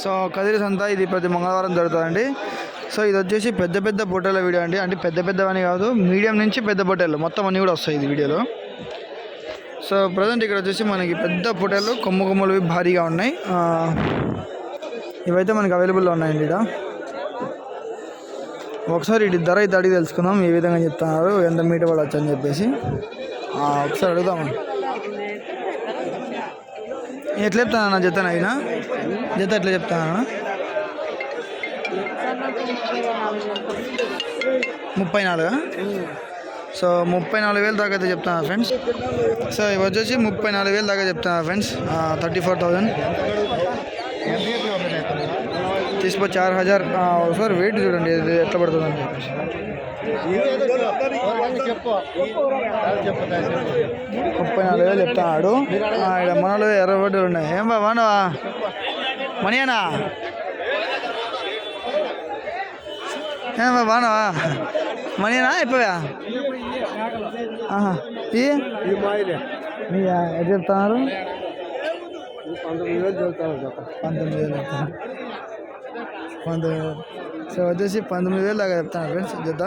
So Kadiri సంత ఇది ప్రతి మంగళవారం జరుగుతుందండి. సో ఇది వచ్చేసి పెద్ద పెద్ద పొట్టేల వీడియో అండి. అంటే పెద్ద పెద్దవని కాదు మీడియం నుంచి పెద్ద పొట్టేలు మొత్తం అన్నీ కూడా వస్తాయి ఇది వీడియోలో. సో ప్రజెంట్ ఇక్కడ వచ్చేసి మనకి పెద్ద పొట్టేలు కొమ్ము కొమ్ములు భారీగా ఉన్నాయి. ఇవైతే మనకి అవైలబుల్లో ఉన్నాయండి ఇక్కడ ఒకసారి ఇటు ధర అయితే అడిగి తెలుసుకుందాం ఏ విధంగా చెప్తున్నారు ఎంత మీటర్ పడవచ్చు అని చెప్పేసి. ఒకసారి అడుగుదాం ఎట్లా చెప్తానన్నా చెప్తాను అయినా? జత ఎట్లా చెప్తాను ముప్పై నాలుగా? సో ముప్పై నాలుగు వేలు దాకా అయితే చెప్తాను ఫ్రెండ్స్ సో ఇవి వచ్చేసి ముప్పై నాలుగు వేలు దాకా చెప్తాను ఫ్రెండ్స్ థర్టీ ఫోర్ థౌజండ్. తీసుకో చార్ హజార్. ఒకసారి వెయిట్ చూడండి ఇది ఎట్లా పడుతుంది అని చెప్పేసి. ముప్పై నాలుగు వేలు చెప్తాడు. ఇక్కడ మనలో ఎర్ర ఉన్నాయి. ఏం బాబా బాగున్నావా మనీనా ఏం బా బాగున్నావా మనీనా అయిపోయా ఆహా ఈ మీయా ఎట్లా చెప్తున్నారు పంతొమ్మిది వేలు చదువుతాను పంతొమ్మిది వేలు చెప్తాను పంతొమ్మిది వేలు సో వచ్చేసి పంతొమ్మిది వేలు దాకా చెప్తాను ఫ్రెండ్స్ జత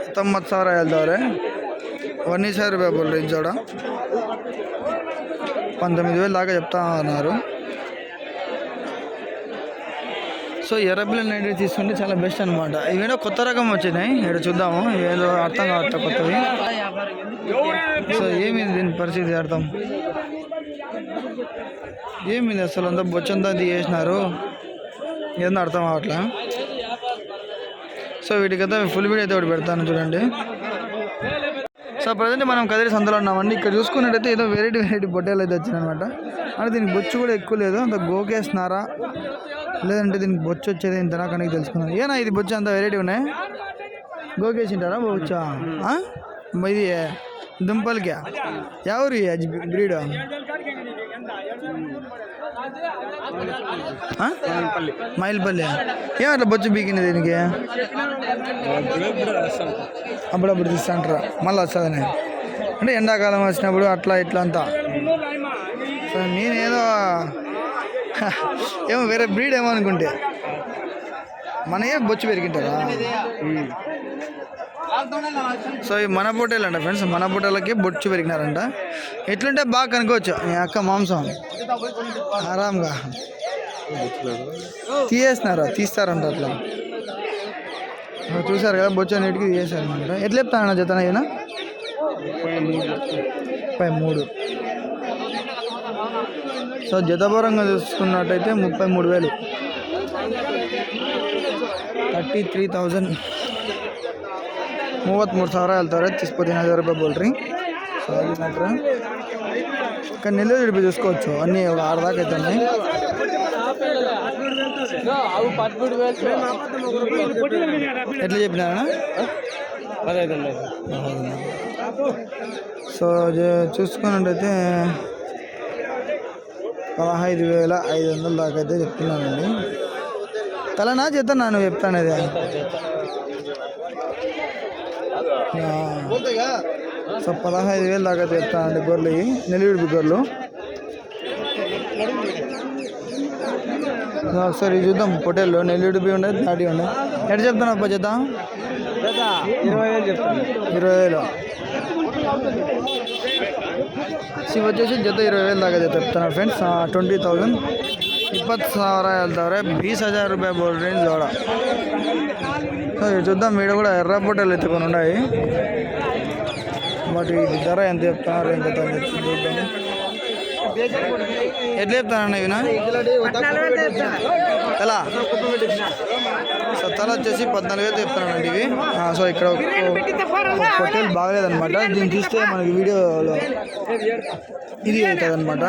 ಹತ್ತೊಂಬತ್ತು ಸಾವಿರ ಹೇಳ್ತವ್ರೆ అవన్నీ సార్ బాబు రేట్ పంతొమ్మిది వేలు దాకా చెప్తా ఉన్నారు సో ఎర్రబిల్లు నైట్ తీసుకుంటే చాలా బెస్ట్ అనమాట ఇవేనా కొత్త రకం వచ్చినాయి. ఇక్కడ చూద్దాము. ఏదో అర్థం కావట్లే కొత్తవి. సో ఏమిది దీని పరిస్థితి అర్థం? ఏమిది అసలు అంత బొచ్చంతా తీసినారు ఏదో అర్థం కావట్లే. సో వీటికైతే ఫుల్ వీడియో అయితే ఒకటి పెడతాను చూడండి. సో ప్రజెంట్ మనం కదిరి సంతలో ఉన్నామండి. ఇక్కడ చూసుకున్నట్టయితే ఏదో వెరైటీ వెరైటీ బొట్టేలు అయితే వచ్చినాయన్నమాట అంటే దీనికి బొచ్చు కూడా ఎక్కువ లేదు. అంత గోకేస్తున్నారా? లేదంటే దీనికి బొచ్చు వచ్చేది ఇంతనా కనుక తెలుసుకున్నాను ఏనా ఇది బొచ్చు? అంత వెరైటీ ఉన్నాయి. గోకేసింటారా బొచ్చా? ఇది దుంపలకి. ఎవరు బ్రీడ్? మైల్పల్లి. ఏం బొచ్చు బీకింది దీనికి? అప్పుడప్పుడు తీస్తుంటారు. మళ్ళీ నేను అంటే ఎండాకాలం వచ్చినప్పుడు అట్లా ఇట్లా అంతా. సో నేనేదో ఏమో వేరే బ్రీడ్ ఏమో అనుకుంటే. మనయే బొచ్చు పెరిగింటారా? సో ఈ మన పొట్టేలు అంట ఫ్రెండ్స్ మన పొట్టేలకి బొచ్చు పెరిగినారంట. ఎట్లుంటే బాగా కనుకోవచ్చు మీ అక్క మాంసం. ఆరాంగా. తీయేస్తున్నారు తీస్తారంట అట్లా. చూసారు కదా బొచ్చు అన్నిటికీ తీసేశారు అనమాట ఎట్లా చెప్తానన్న జతన ఈయన ముప్పై మూడు సో జతపరంగా చూసుకున్నట్టయితే ముప్పై మూడు వేలు ತರ್ಟಿ ತ್ರೀ ತೌಸಂಡ್ ಮೂವತ್ತ್ಮೂರು ಸಾವಿರ ಹೇಳ್ತಾರೆ తీసుకొని హజార్ రూపాయలు బోల్రీ సో అది మ్యాటర్ కానీ నెల్లూరు ఇడిపి చూసుకోవచ్చు అన్నీ ఒక ఆరు దాకా అయితే ఎట్లా చెప్పినారా పదహైదు సో చూసుకున్నట్టయితే పదహైదు వేల ఐదు వందల దాకా అయితే చెప్తున్నానండి. తలనా చేతనా నువ్వు చెప్తాను అది సో పదహైదు వేలు దాకా అయితే చెప్తానండి గొర్రెలు ఇవి గొర్రెలు. ఒకసారి చూద్దాం. పొటేల్లో నెల్లూరు బి ఉండదు దాడి ఉండదు ఎట్లా చెప్తున్నావు అప్ప చేద్దాం ఇరవై వేలు చెప్తాను వచ్చేసి జత ఇరవై వేలు దాకా చెప్తున్నా ఫ్రెండ్స్. ట్వంటీ థౌజంಡ್ ಇಪ್ಪತ್ತು ಸಾವಿರ ಹೇಳ್ತಾವ್ರೆ ಬೀಸ್ ಹಜಾರ್ ರೂಪಾಯಿ కూడా ಜೋಡ ಸೊ చూద్దాం. వీడు కూడా ఎర్ర ఎర్రపూటలు ఎత్తుకొని ఉన్నాయి. బట్ ఇది ధర ఎంత చెప్తున్నారు ఎంత చూద్దాం. ఎట్లా చెప్తానన్న ఇవినా ఎలా సో తల వచ్చేసి పద్నాలుగు వేలు చెప్తానండి ఇవి. సో ఇక్కడ హోటల్ బాగలేదనమాట దీన్ని చూస్తే మనకి వీడియోలో ఇది అవుతుంది అనమాట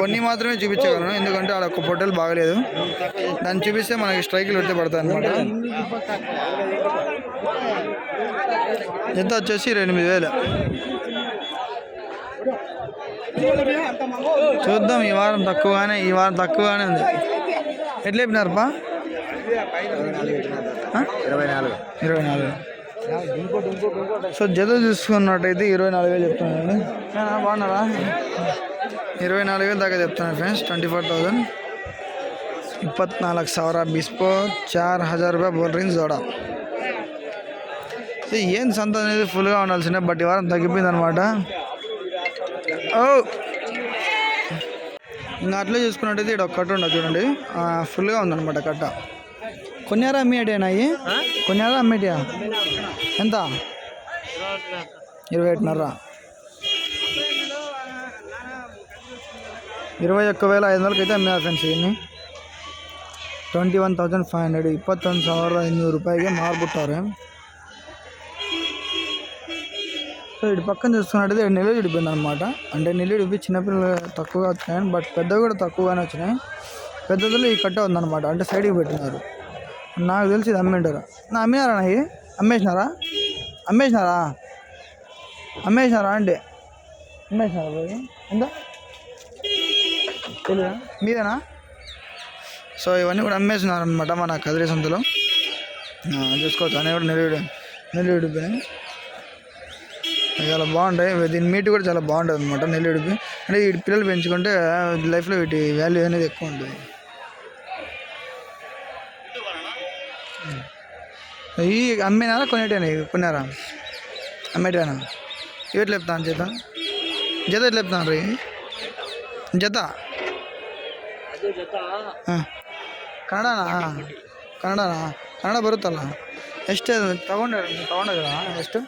కొన్ని మాత్రమే చూపించగలను ఎందుకంటే ఆడ ఒక హోటల్ బాగలేదు. దాన్ని చూపిస్తే మనకి స్ట్రైకులు వచ్చి పడతాయి అనమాట ఎంత వచ్చేసి ఎనిమిది వేలు. చూద్దాం ఈ వారం తక్కువగానే ఈ వారం తక్కువగానే ఉంది ఎట్లా చెప్పినారు బా ఇరవై నాలుగు ఇరవై నాలుగు ఇంకోటి ఇంకోటి ఇంకోటి సో జత చూసుకున్నట్టయితే ఇరవై నాలుగు వేలు చెప్తున్నాను బాగున్నారా ఇరవై నాలుగు వేలు దాకా చెప్తున్నాను ఫ్రెండ్స్ ట్వంటీ ఫోర్ థౌజండ్ ಇಪ್ಪತ್ನಾಲ್ಕು ಸಾವಿರ ಬಿಸ್ಪೋ చార్ హజార్ రూపాయ బోల్ రింగ్స్ జోడ సో ఏం సంత అనేది ఫుల్గా ఉండాల్సిందే బట్ ఈ వారం తగ్గిపోయింది అనమాట ఓ ఇంకా అట్లే చూసుకున్నట్టయితే ఇక్కడ ఒక కట్ట ఉండదు చూడండి ఆ, ఫుల్గా ఉందన్నమాట కట్ట కొన్యారా అమ్మేటియా అయ్యి కొన్యారా అమ్మేటియా ఎంత ఇరవై ఒకటిన్నర ఇరవై ఒక్క వేల ఐదు వందలకి అయితే అమ్మారు ఫ్రెండ్స్ ఇవన్నీ twenty one thousand five hundred ಇಪ್ಪತ್ತೊಂದು ಸಾವಿರದ ಐನೂರು ರೂಪಾಯಿಗೆ ಮಾರ್ಬಿಟ್ಟವ್ರೆ సో ఇటు పక్కన చూసుకున్నట్టయితే ఇక్కడ నెల్లు అనమాట అంటే నెల్లు విడిపి చిన్నపిల్లలు తక్కువగా వచ్చినాయి బట్ పెద్దవి కూడా తక్కువగానే వచ్చినాయి. పెద్దదిలో ఈ కట్ట ఉందన్నమాట. అంటే సైడ్కి పెట్టినారు. నాకు తెలిసి ఇది అమ్మింటారు నా అమ్మినారా నాయి? అమ్మేసినారా? అమ్మేసినారా? అమ్మేసినారా అంటే? అమ్మేసినారా పోయి? ఎంత తెలియదా మీదేనా? సో ఇవన్నీ కూడా అమ్మేసినారు అనమాట మన కదిరి సంతలో. చూసుకోవచ్చు. అని కూడా నిలబడి నిలబడిపోయినాయి చాలా బాగుంటాయి. దీని మీట్ కూడా చాలా బాగుంటుంది అనమాట నెల్లిడిపి అంటే వీటి పిల్లలు పెంచుకుంటే లైఫ్లో వీటి వాల్యూ అనేది ఎక్కువ ఉంటుంది. ఈ అమ్మినారా కొనేటేనా? ఇవి కొన్నారా? అమ్మేటేనా? ఇవి లేపుతాను చేత జత? ఎట్లా చెప్తాను రీ? జత? కన్నడనా? కన్నడనా? కన్నడ బరుతా ಎಷ್ಟು ತಗೊಂಡ್ರ ತಗೊಂಡೋದ್ರ ಎಷ್ಟು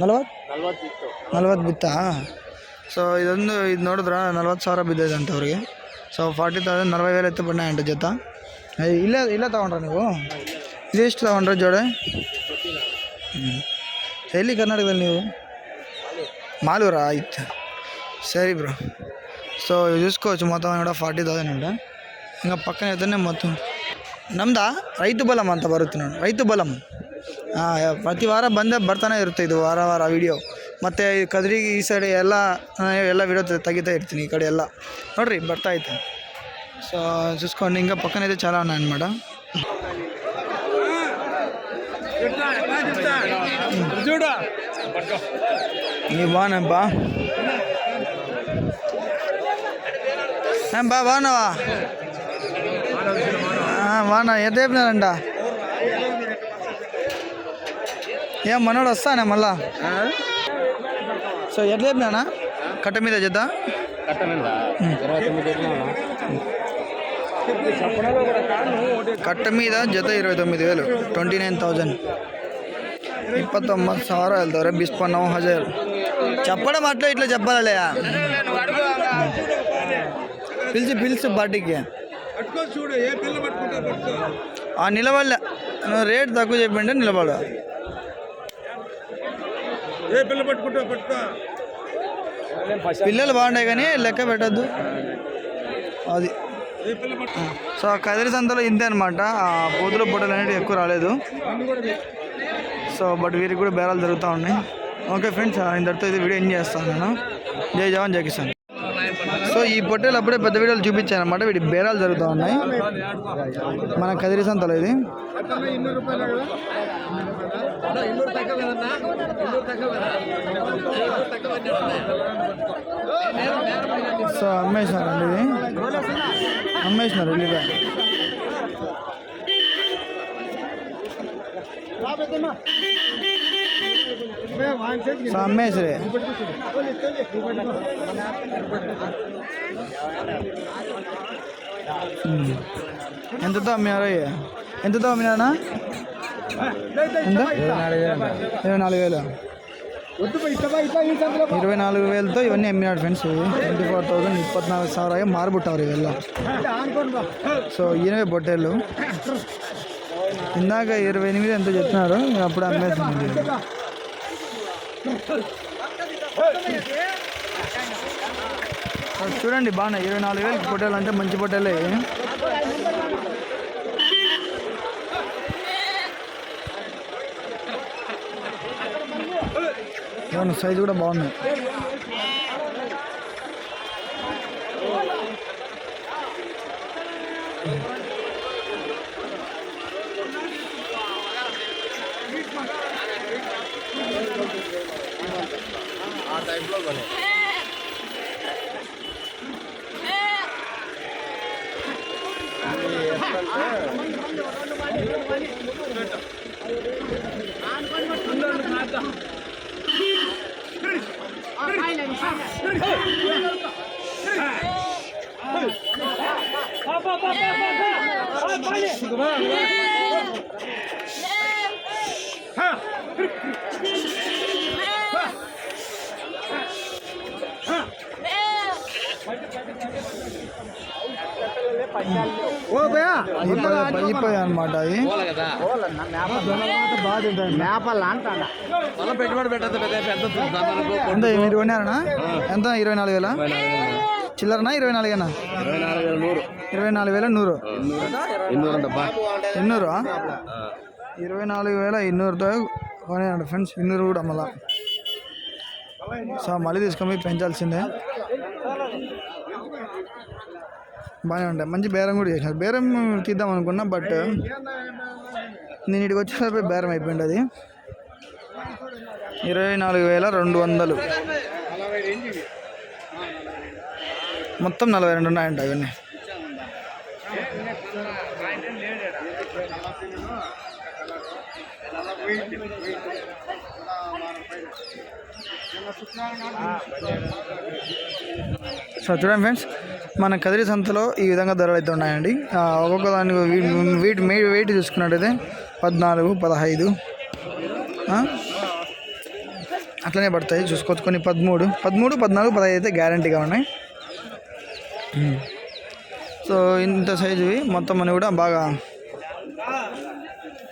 ನಲ್ವತ್ತು ನಲ್ವತ್ತು ಬಿತ್ತಾ ಸೊ ಇದೊಂದು ಇದು ನೋಡಿದ್ರೆ ನಲ್ವತ್ತು ಸಾವಿರ ಬಿದ್ದಿದೆ ಅಂತ ಅವ್ರಿಗೆ ಸೊ ಫಾರ್ಟಿ ತೌಸಂಡ್ ನಲ್ವೈ ವೇಲ ಎತ್ತು ಬಣ್ಣ ಎಂಟು ಜೊತೆ ಇಲ್ಲೇ ಇಲ್ಲೇ ತೊಗೊಂಡ್ರ ನೀವು ಇದೆಷ್ಟು ತೊಗೊಂಡ್ರೆ ಜೋಡೆ ಹ್ಞೂ ಎಲ್ಲಿ ಕರ್ನಾಟಕದಲ್ಲಿ ನೀವು మాలూర అయితే సరే బ్రో సో చూసుకోవచ్చు మొత్తం కూడా ఫార్టీ థౌజండ్ ఉంటే ఇంకా పక్కన ఇద్దరినే మొత్తం ನಮ್ದು ರೈತ ಬಲಂ ಅಂತ ಬರುತ್ತೆ ನೋಡಿ ರೈತ ಬಲಂ ಪ್ರತಿ ವಾರ ಬಂದೇ ಬರ್ತಾನೆ ಇರುತ್ತೆ ಇದು ವಾರ ವಾರ ವೀಡಿಯೋ ಮತ್ತು ಈ ಈ ಸೈಡ್ ಎಲ್ಲ ಎಲ್ಲ ವಿಡಿಯೋ ತೆಗಿತಾ ಇರ್ತೀನಿ ಈ ಕಡೆ ಎಲ್ಲ ನೋಡಿರಿ ಐತೆ ಸೊ ಚೂಸ್ಕೊಂಡು ಹಿಂಗೆ ಪಕ್ಕನೇ ಇದೆ ಚಲೋ ನಾನು ಮಾಡ ನೀವು ಬಾನಪ್ಪ ಬಾ ಬಾನವಾ వానా ఎంత చెప్పినారంట ఏం మనోడు వస్తానే మళ్ళా? సో ఎట్లా చెప్పినానా కట్ట మీద చేద్దా? కట్ట మీద? జత ఇరవై తొమ్మిది వేలు. Twenty nine thousand. ఇప్పత్తొమ్మిది సారాలు ద్వారా బిస్పన్నం హజార్. చెప్పడం అట్లా ఇట్లా చెప్పాలయా పిలిచి పిలుచు పార్టీకి చూడు ఏ పిల్ల పట్టుకుంటా పట్టుకో ఆ నిలబడలే. రేట్ తక్కువ చెప్పింటే నిలబడ. ఏ పిల్ల పట్టుకుంటా పట్టుకో. పిల్లలు బాగుంటాయి కానీ లెక్క పెట్టద్దు. అది. పట్టుకో. సో ఆ కదిరి సంతలో ఇంతే అనమాట ఆ పోతుల పొట్టలు అనేవి ఎక్కువ రాలేదు. సో బట్ వీరికి కూడా బేరాలు జరుగుతూ ఉన్నాయి. ఓకే ఫ్రెండ్స్ ఇంతటితో ఇది వీడియో ఎంజాయ్ చేస్తాను నేను. జై జవాన్ జై కిసాన్. సో ఈ పొట్టేలు అప్పుడే పెద్ద వీడియోలు చూపించాను అనమాట వీటి బేరాలు జరుగుతూ ఉన్నాయి. మన కదిరి సంతలో ఇది. సో అమ్మేసినారండి ఇది. అమ్మేసినారు వెళ్ళిపోయి సమ్మేశ్వరే ఎంతతో అమ్మారు ఎంతతో అమ్మినా ఇరవై నాలుగు వేలు. ఇరవై నాలుగు వేలతో ఇవన్నీ అమ్మినాడు ఫ్రెండ్స్. ట్వంటీ ఫోర్ థౌసండ్ ఇప్పటి నాలుగు సార్ అయ్యా ಮಾರ್ಬಿಟ್ಟವ್ರು ಇವೆಲ್ಲ సో ఇరవై బొట్టేళ్ళు. ఇందాక ఇరవై ఎనిమిది ఎంతో చెప్తున్నారు అప్పుడు అమ్మేసింది. చూడండి బాగా ఇరవై నాలుగు వేలకి పొట్టాలు అంటే మంచి పొట్టాలే. అవును సైజు కూడా బాగున్నాయి. জীবনে Huh? పగిపోయాయి అనమాట అది పెట్టుబడి పెట్టద్దు పెద్ద పెద్ద ఎంత మీరు కొన్నారనా? ఎంత ఇరవై నాలుగు వేల? చిల్లరనా ఇరవై నాలుగేనా ఇరవై నాలుగు వేల నూరు. ఇరవై నాలుగు వేల నూరు. ఎన్నూరు ఇరవై నాలుగు వేల ఎన్నూరుతో కొనేయండి ఫ్రెండ్స్ ఎన్నూరు కూడా మళ్ళా. సో మళ్ళీ తీసుకొని పెంచాల్సిందే. బాగానే ఉంటాయి మంచి బేరం కూడా చేసినారు. బేరం తీద్దాం అనుకున్నా బట్ నేను ఇక్కడికి వచ్చేసరికి బేరం అయిపోయింది అది. ఇరవై నాలుగు వేల రెండు వందలు. మొత్తం నలభై రెండు ఉన్నాయంట అవన్నీ సో చూడండి ఫ్రెండ్స్ మన కదిరి సంతలో ఈ విధంగా ధరలు అయితే ఉన్నాయండి. ఒక్కొక్క దానికి వీటి మే వెయిట్ చూసుకున్నట్టయితే పద్నాలుగు పదహైదు అట్లనే పడతాయి. చూసుకోవచ్చు కొన్ని పదమూడు పదమూడు పద్నాలుగు పదహైదు అయితే గ్యారంటీగా ఉన్నాయి. Hmm. సో ఇంత సైజువి మొత్తం అని కూడా బాగా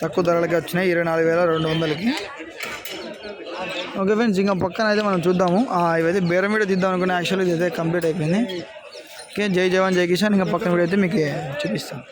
తక్కువ ధరలకి వచ్చినాయి ఇరవై నాలుగు వేల రెండు వందలకి. ఓకే ఫ్రెండ్స్ ఇంకా పక్కన అయితే మనం చూద్దాము. ఇవైతే బేరం వీడియో తీద్దాం అనుకున్నా యాక్చువల్లీ ఇదైతే కంప్లీట్ అయిపోయింది. ఓకే జై జవాన్ జై కిషాన్ ఇంకా పక్కన వీడియో అయితే మీకు చూపిస్తాను.